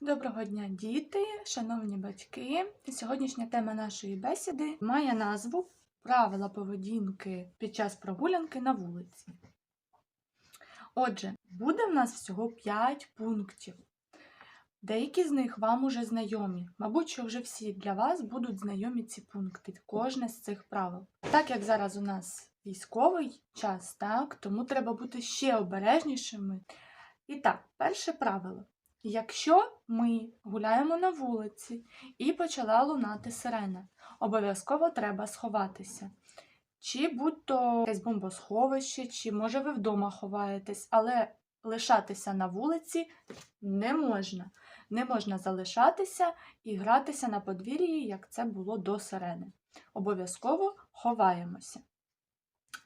Доброго дня, діти, шановні батьки. Сьогоднішня тема нашої бесіди має назву Правила поведінки під час прогулянки на вулиці. Отже, буде в нас всього 5 пунктів. Деякі з них вам уже знайомі. Мабуть, що вже всі для вас будуть знайомі ці пункти, кожне з цих правил. Так як зараз у нас військовий час, так, тому треба бути ще обережнішими. І так, перше правило. Якщо ми гуляємо на вулиці і почала лунати сирена, обов'язково треба сховатися. Чи будь-то якесь бомбосховище, чи може ви вдома ховаєтесь, але лишатися на вулиці не можна. Не можна залишатися і гратися на подвір'ї, як це було до сирени. Обов'язково ховаємося.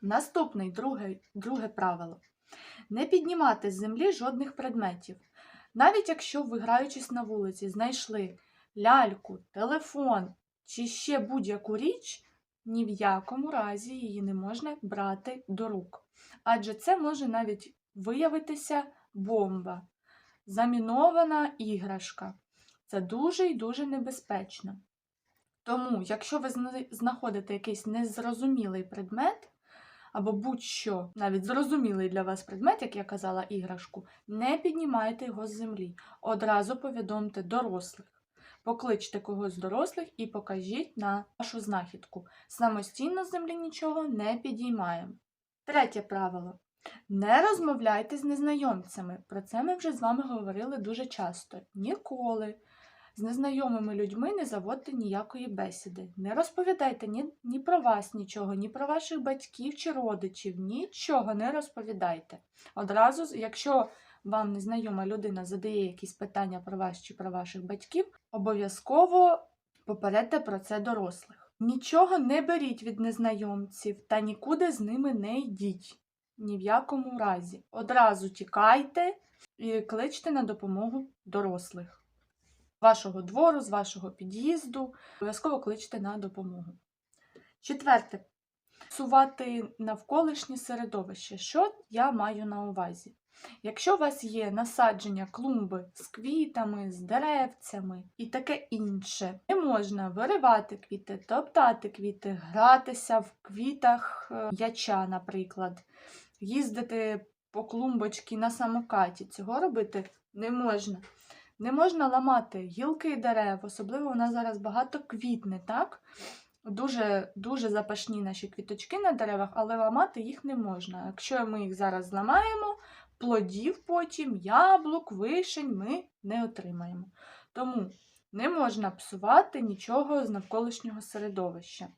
Наступний друге, друге правило: не піднімати з землі жодних предметів. Навіть якщо ви, граючись на вулиці, знайшли ляльку, телефон чи ще будь-яку річ, ні в якому разі її не можна брати до рук. Адже це може навіть виявитися бомба, замінована іграшка. Це дуже і дуже небезпечно. Тому, якщо ви знаходите якийсь незрозумілий предмет, або будь-що, навіть зрозумілий для вас предмет, як я казала, іграшку, не піднімайте його з землі. Одразу повідомте дорослих. Покличте когось з дорослих і покажіть на вашу знахідку. Самостійно з землі нічого не підіймаємо. Третє правило. Не розмовляйте з незнайомцями. Про це ми вже з вами говорили дуже часто. Ніколи. З незнайомими людьми не заводьте ніякої бесіди. Не розповідайте ні, ні про вас нічого, ні про ваших батьків чи родичів. Нічого не розповідайте. Одразу, якщо вам незнайома людина задає якісь питання про вас чи про ваших батьків, обов'язково попередьте про це дорослих. Нічого не беріть від незнайомців та нікуди з ними не йдіть. Ні в якому разі. Одразу тікайте і кличте на допомогу дорослих вашого двору, з вашого під'їзду. Обов'язково кличте на допомогу. Четверте. Псувати навколишнє середовище. Що я маю на увазі? Якщо у вас є насадження клумби з квітами, з деревцями і таке інше, не можна виривати квіти, топтати квіти, гратися в квітах е, яча, наприклад, їздити по клумбочці на самокаті. Цього робити не можна. Не можна ламати гілки дерев, особливо у нас зараз багато квітне, так? Дуже, дуже запашні наші квіточки на деревах, але ламати їх не можна. Якщо ми їх зараз зламаємо, плодів потім, яблук, вишень ми не отримаємо. Тому не можна псувати нічого з навколишнього середовища.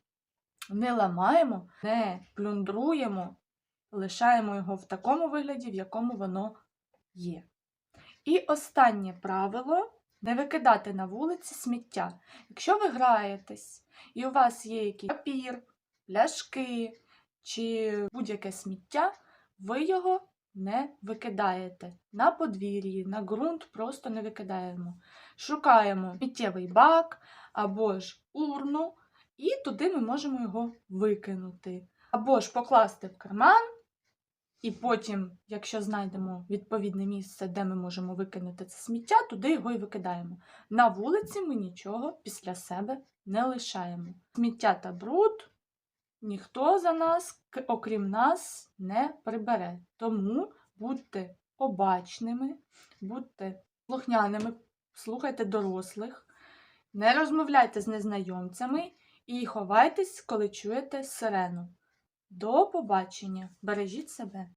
Не ламаємо, не плюндруємо, лишаємо його в такому вигляді, в якому воно є. І останнє правило не викидати на вулиці сміття. Якщо ви граєтесь і у вас є якийсь папір, пляшки чи будь-яке сміття, ви його не викидаєте на подвір'ї, на ґрунт просто не викидаємо. Шукаємо сміттєвий бак або ж урну, і туди ми можемо його викинути. Або ж покласти в карман, і потім, якщо знайдемо відповідне місце, де ми можемо викинути це сміття, туди його і викидаємо. На вулиці ми нічого після себе не лишаємо. Сміття та бруд ніхто за нас, окрім нас, не прибере. Тому будьте обачними, будьте слухняними, слухайте дорослих, не розмовляйте з незнайомцями і ховайтесь, коли чуєте сирену. До побачення! Бережіть себе!